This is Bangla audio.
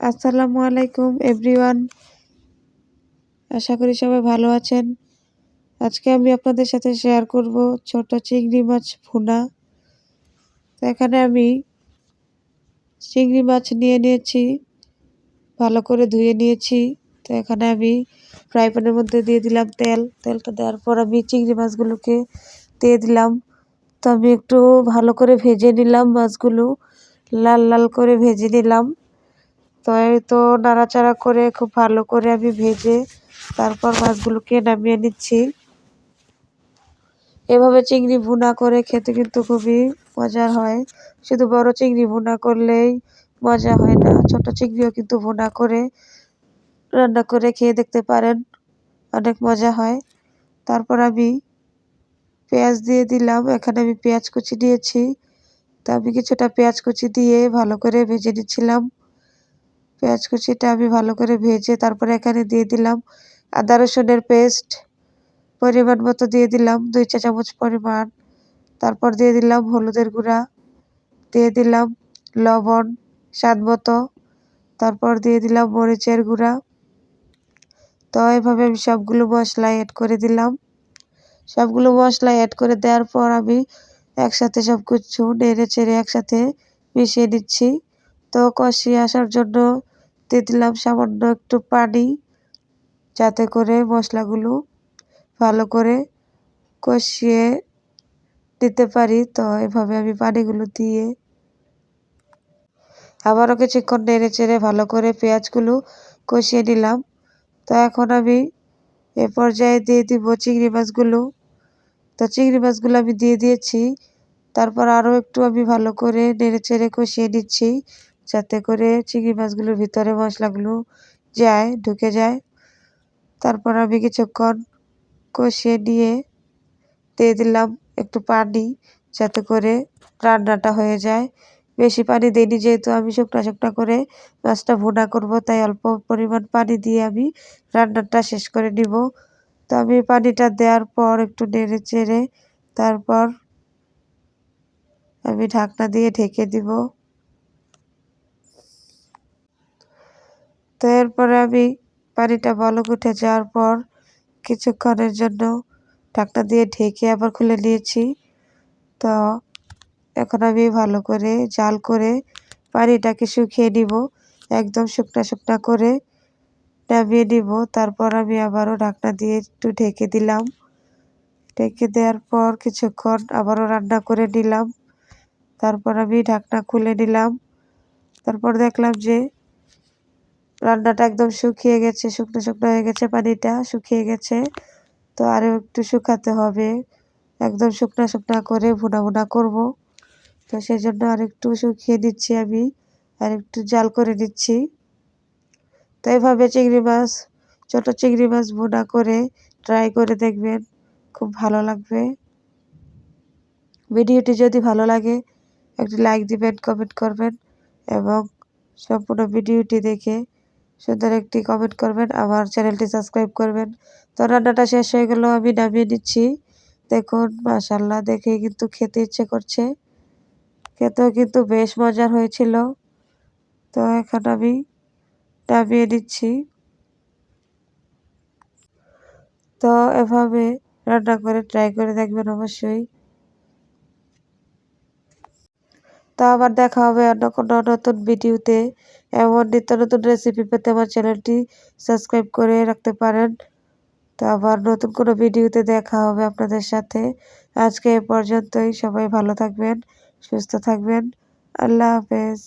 আসসালামু আলাইকুম এভরিওয়ান আশা করি সবাই ভালো আছেন। আজকে আমি আপনাদের সাথে শেয়ার করব ছোট চিংড়ি মাছ ভুনা। তো এখানে আমি চিংড়ি মাছ নিয়ে নিয়েছি, ভালো করে ধুয়ে নিয়েছি। তো এখানে আমি ফ্রাই প্যানের মধ্যে দিয়ে দিলাম তেল। তেলটা দেওয়ার পর আমি চিংড়ি মাছগুলোকে দিয়ে দিলাম। তো আমি একটু ভালো করে ভেজে নিলাম মাছগুলো, লাল লাল করে ভেজে নিলাম। তো এই তো নাড়াচাড়া করে খুব ভালো করে আমি ভেজে তারপর মাছগুলোকে নামিয়ে নিচ্ছি। এভাবে চিংড়ি ভুনা করে খেতে কিন্তু খুবই মজার হয়। শুধু বড় চিংড়ি ভুনা করলেই মজা হয় না, ছোট চিংড়িও কিন্তু ভুনা করে রান্না করে খেয়ে দেখতে পারেন, অনেক মজা হয়। তারপর আমি পেঁয়াজ দিয়ে দিলাম, এখানে আমি পেঁয়াজ কুচি দিয়েছি। তা আমি কিছুটা পেঁয়াজ কুচি দিয়ে ভালো করে ভেজে নিচ্ছিলাম। পেঁয়াজ কুচিটা আমি ভালো করে ভেজে তারপরে এখানে দিয়ে দিলাম আদা রসুনের পেস্ট পরিমাণ মতো দিয়ে দিলাম দুই চা চামচ পরিমাণ। তারপর দিয়ে দিলাম হলুদের গুঁড়া, দিয়ে দিলাম লবণ স্বাদ মতো। তারপর দিয়ে দিলাম মরিচের গুঁড়া। তো এভাবে আমি সবগুলো মশলা অ্যাড করে দিলাম। সবগুলো মশলা অ্যাড করে দেওয়ার পর আমি একসাথে সব কিছু নেড়ে চেড়ে একসাথে মিশিয়ে দিচ্ছি তো কষিয়ে আসার জন্য দিয়ে দিলাম সামান্য একটু পানি যাতে করে মশলাগুলো ভালো করে কষিয়ে দিতে পারি। তো এভাবে আমি পানিগুলো দিয়ে আবারও কিছুক্ষণ নেড়ে চেড়ে ভালো করে পেঁয়াজগুলো কষিয়ে নিলাম। তো এখন আমি এ পর্যায়ে দিয়ে দিব চিংড়ি মাছগুলো। তো চিংড়ি মাছগুলো আমি দিয়ে দিয়েছি। তারপর আরও একটু আমি ভালো করে নেড়ে চেড়ে কষিয়ে নিচ্ছি। যাতে করে চিংড়ি মাছগুলোর ভিতরে মশলাগুলো যায়, ঢুকে যায়। তারপর আমি কিছুক্ষণ কষিয়ে নিয়ে দিয়ে দিলাম একটু পানি যাতে করে রান্নাটা হয়ে যায়। বেশি পানি দিইনি যেহেতু আমি শুকনা শুকনা করে মাছটা ভুনা করব, তাই অল্প পরিমাণ পানি দিয়ে আমি রান্নাটা শেষ করে নিব। তো আমি পানিটা দেওয়ার পর একটু নেড়ে চেড়ে তারপর আমি ঢাকনা দিয়ে ঢেকে দিব। তো এরপরে আমি পানিটা বলক উঠে যাওয়ার পর কিছুক্ষণের জন্য ঢাকনা দিয়ে ঢেকে আবার খুলে নিয়েছি। তো এখন আমি ভালো করে জাল করে পানিটাকে শুকিয়ে নিব, একদম শুকনা শুকনা করে নামিয়ে নিব। তারপর আমি আবারও ঢাকনা দিয়ে একটু ঢেকে দিলাম। ঢেকে দেওয়ার পর কিছুক্ষণ আবারও রান্না করে নিলাম। তারপর আমি ঢাকনা খুলে নিলাম। তারপর দেখলাম যে রান্নাটা একদম শুকিয়ে গেছে, শুকনো শুকনো হয়ে গেছে পানিটা, শুকিয়ে গেছে। তো আরও একটু শুকাতে হবে। একদম শুকনা শুকনো করে ভুনা ভুনা করব। তো সেই জন্য আর একটু শুকিয়ে দিচ্ছি আমি, আর একটু জাল করে দিচ্ছি তো এভাবে চিংড়ি মাছ, ছোটো চিংড়ি মাছ ভুনা করে ট্রাই করে দেখবেন, খুব ভালো লাগবে। ভিডিওটি যদি ভালো লাগে, একটি লাইক দিবেন কমেন্ট করবেন, এবং সম্পূর্ণ ভিডিওটি দেখে সুন্দর একটি কমেন্ট করবেন, আমার চ্যানেলটি সাবস্ক্রাইব করবেন। তো রান্নাটা শেষ হয়ে গেল, আমি নামিয়ে নিচ্ছি। দেখুন মাসাল্লাহ দেখে কিন্তু খেতে ইচ্ছে করছে। খেতেও কিন্তু বেশ মজার হয়েছিল। তো এখন আমি নামিয়ে নিচ্ছি। তো এভাবে রান্না করে ট্রাই করে দেখবেন অবশ্যই। তো আবার দেখা হবে অন্য কোনো নতুন ভিডিওতে। এমন নিত্য নতুন রেসিপি পেতে আমার চ্যানেলটি সাবস্ক্রাইব করে রাখতে পারেন। তো আবার নতুন কোনো ভিডিওতে দেখা হবে আপনাদের সাথে। আজকে এ পর্যন্তই। সবাই ভালো থাকবেন, সুস্থ থাকবেন। আল্লাহ হাফেজ।